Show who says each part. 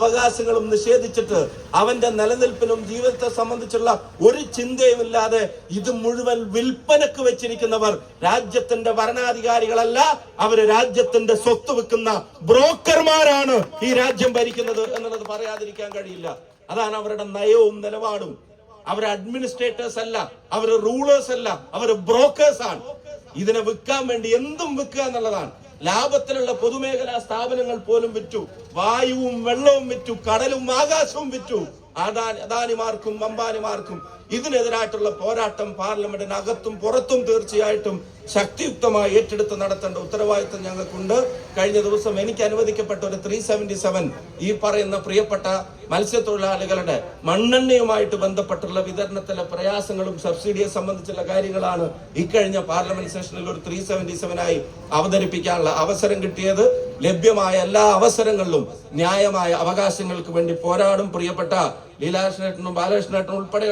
Speaker 1: അവകാശങ്ങളും നിഷേധിച്ചിട്ട് അവന്റെ നിലനിൽപ്പിനും ജീവിതത്തെ സംബന്ധിച്ചുള്ള ഒരു ചിന്തയുമില്ലാതെ ഇത് മുഴുവൻ വിൽപ്പനക്ക് വെച്ചിരിക്കുന്നവർ രാജ്യത്തിന്റെ ഭരണാധികാരികളല്ല അവർ രാജ്യത്തിന്റെ സ്വത്ത് വെക്കുന്ന ബ്രോക്കർമാരാണ് ഈ രാജ്യം ഭരിക്കുന്നത് എന്നുള്ളത് പറയാതിരിക്കാൻ കഴിയില്ല. അതാണ് അവരുടെ നയവും നിലപാടും. അവർ അഡ്മിനിസ്ട്രേറ്റേഴ്സ് അല്ല അവർ റൂളേഴ്സ് അല്ല അവർ ബ്രോക്കേഴ്സ് ആണ്. ഇതിനെ വിൽക്കാൻ വേണ്ടി എന്തും വിൽക്കുക എന്നുള്ളതാണ്. ലാഭത്തിലുള്ള പൊതുമേഖലാ സ്ഥാപനങ്ങൾ പോലും വിറ്റു വായുവും വെള്ളവും വിറ്റു കടലും ആകാശവും വിറ്റു. അദാനി അദാനിമാർക്കും അംബാനിമാർക്കും ഇതിനെതിരായിട്ടുള്ള പോരാട്ടം പാർലമെന്റിനകത്തും പുറത്തും തീർച്ചയായിട്ടും ശക്തിയുക്തമായി ഏറ്റെടുത്ത് നടത്തേണ്ട ഉത്തരവാദിത്വം ഞങ്ങൾക്കുണ്ട്. കഴിഞ്ഞ ദിവസം എനിക്ക് അനുവദിക്കപ്പെട്ട ഒരു ത്രീ സെവൻ ഈ പറയുന്ന പ്രിയപ്പെട്ട മത്സ്യത്തൊഴിലാളികളുടെ മണ്ണെണ്ണയുമായിട്ട് ബന്ധപ്പെട്ടുള്ള വിതരണത്തിലെ പ്രയാസങ്ങളും സബ്സിഡിയെ സംബന്ധിച്ചുള്ള കാര്യങ്ങളാണ് ഇക്കഴിഞ്ഞ പാർലമെന്റ് സെഷനിൽ ഒരു ത്രീ സെവന്റി സെവനായി അവതരിപ്പിക്കാനുള്ള അവസരം കിട്ടിയത്. ലഭ്യമായ എല്ലാ അവസരങ്ങളിലും ന്യായമായ അവകാശങ്ങൾക്ക് വേണ്ടി പോരാടും പ്രിയപ്പെട്ട ലീലാകൃഷ്ണേട്ടനും ബാലകൃഷ്ണേട്ടനും ഉൾപ്പെടെ